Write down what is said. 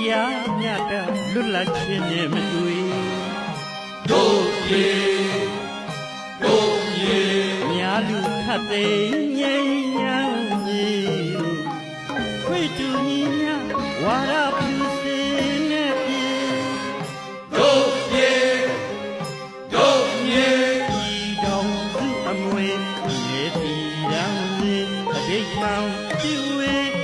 တရားမြတ်တာလွတ်လပ်ခြင်းနဲ့မတွေ့တို့ရေတို့ရေများလူခတ်သိငြိမ်းရန်ကြီးခွေတူညီညာဝါရဖြူစင်နဲ့ပြေတို့ရေတို့ရေဤတော်သူအမွေရေတီရန်ကြီးအတိတ်မှန်ပြွေ